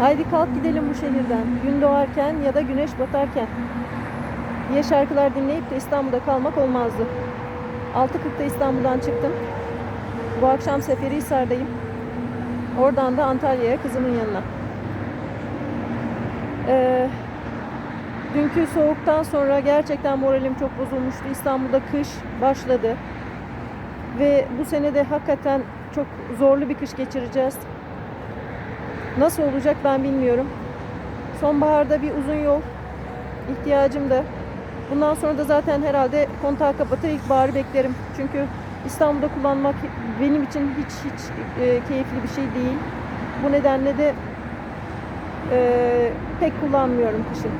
Haydi kalk gidelim bu şehirden. Gün doğarken ya da güneş batarken. diye şarkılar dinleyip de İstanbul'da kalmak olmazdı. 6.40'da İstanbul'dan çıktım. Bu akşam Seferihisar'dayım. Oradan da Antalya'ya kızımın yanına. Ee, dünkü soğuktan sonra gerçekten moralim çok bozulmuştu. İstanbul'da kış başladı. Ve bu sene de hakikaten çok zorlu bir kış geçireceğiz. Nasıl olacak ben bilmiyorum. Sonbaharda bir uzun yol ihtiyacım da. Bundan sonra da zaten herhalde kontağı kapatır ilkbaharı beklerim. Çünkü İstanbul'da kullanmak benim için hiç hiç e, keyifli bir şey değil. Bu nedenle de e, pek kullanmıyorum kışın.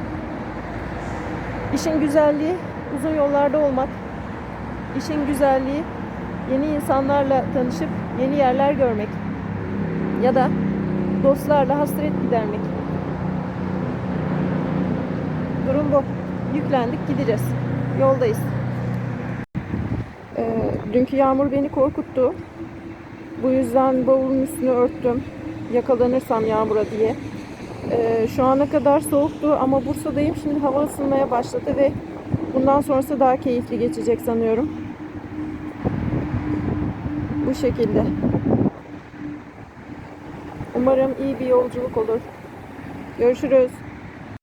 İşin güzelliği uzun yollarda olmak. İşin güzelliği yeni insanlarla tanışıp yeni yerler görmek. Ya da dostlarla hasret gidermek. Durum bu. Yüklendik gideceğiz. Yoldayız. Ee, dünkü yağmur beni korkuttu. Bu yüzden bavulun üstünü örttüm. Yakalanırsam yağmura diye. Ee, şu ana kadar soğuktu ama Bursa'dayım. Şimdi hava ısınmaya başladı ve bundan sonrası daha keyifli geçecek sanıyorum. Bu şekilde. Umarım iyi bir yolculuk olur. Görüşürüz.